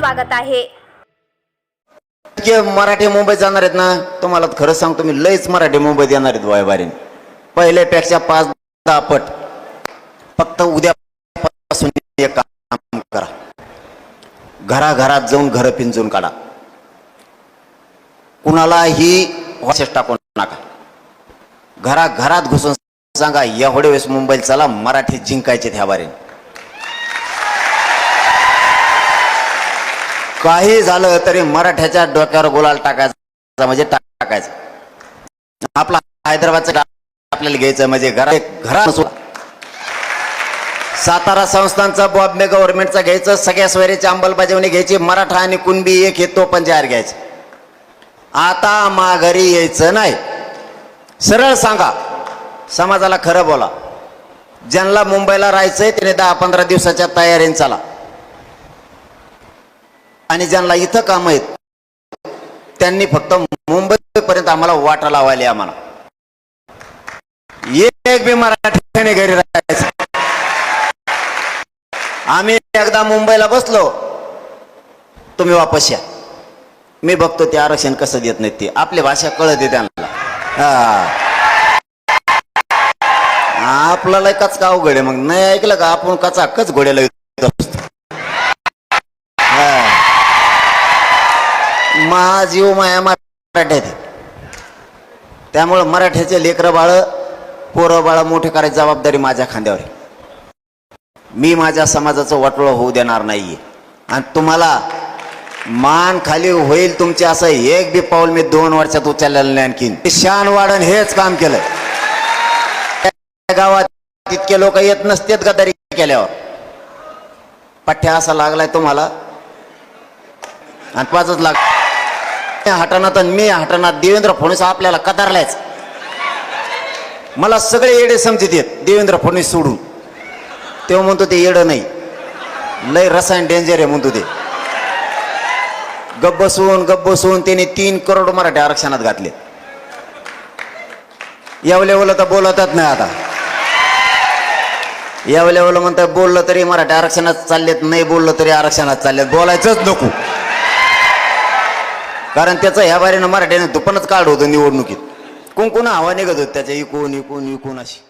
स्वागत आहे. मराठी मुंबईत जाणार आहेत ना तुम्हाला खरं सांगतो मी लयच मराठी मुंबईत येणार आहेत वयबारीन पहिल्यापेक्षा पाच दहा पट. फक्त उद्यापासून एक काम करा. घराघरात जाऊन घर पिंजून काढा. कुणालाही वाशेष टाकू नका. घराघरात घुसून सांगा एवढे वेळेस मुंबईला चला मराठी जिंकायचे ह्या बारीन काही झालं तरी मराठ्याच्या डोक्यावर गुलाल टाकायचा म्हणजे टाकायचं. आपला हैदराबादचं आपल्याला घ्यायचं म्हणजे घरा घरा सातारा संस्थांचा बॉम्बे गव्हर्नमेंटचा घ्यायचं सगळ्या स्वैरेची अंमलबजावणी घ्यायची मराठा आणि कुणबी एक हे तो पण जाहीर घ्यायचं. आता माघारी यायचं नाही. सरळ सांगा समाजाला खरं बोला. ज्यांना मुंबईला राहायचंय त्याने दहा पंधरा दिवसाच्या तयारीने चला. आणि ज्यांना इथं काम आहेत त्यांनी फक्त मुंबईपर्यंत आम्हाला वाटा लावायला आम्हाला एक बी मराठीने घरी राहायचं. आम्ही एकदा मुंबईला बसलो तुम्ही वापस या. मी बघतो ते आरक्षण कसं देत नाही ते. आपली भाषा कळते त्यांना. हा. आपल्याला कचका अवघड आहे मग. नाही ऐकलं का? आपण कचा कच घोड्याला येत असतो हा. मा जीव माया मराठ्यात त्यामुळं मराठ्याचे लेकरं बाळ पोरं बाळ मोठे करायची जबाबदारी माझ्या खांद्यावर मी माझ्या समाजाचं वाटोळं होऊ देणार नाहीये. आणि तुम्हाला मान खाली होईल तुमचे असं एक बी पाऊल मी दोन वर्षात उचललेलं नाही आणखीन. शान वाढण हेच काम केलं. गावात तितके लोक येत नसतेत गदारी केल्यावर. पठ्ठ्या असा लागलाय तुम्हाला. आणि पाचच लाग हटाना आणि मी हटनात देवेंद्र फडणवीस आपल्याला कदारलायच. मला सगळे येडे समजत येत देवेंद्र फडणवीस सोडून. तेव्हा म्हणतो ते येडं नाही. लय रसायन डेंजर आहे म्हणतो ते. गप बसून गप बसून त्याने तीन करोड मराठी आरक्षणात घातले. याव लेवलं तर बोलतच नाही आता. याव लेवलं म्हणतात बोललं तरी मराठी आरक्षणात चाललेत नाही बोललं तरी आरक्षणात चाललेत. बोलायचंच नको. कारण त्याचं ह्या बारीनं मराठीने दुपणच काढ होतं निवडणुकीत. कोण कोण हवा निघत होत त्याच्या इकून इकून इकून अशी.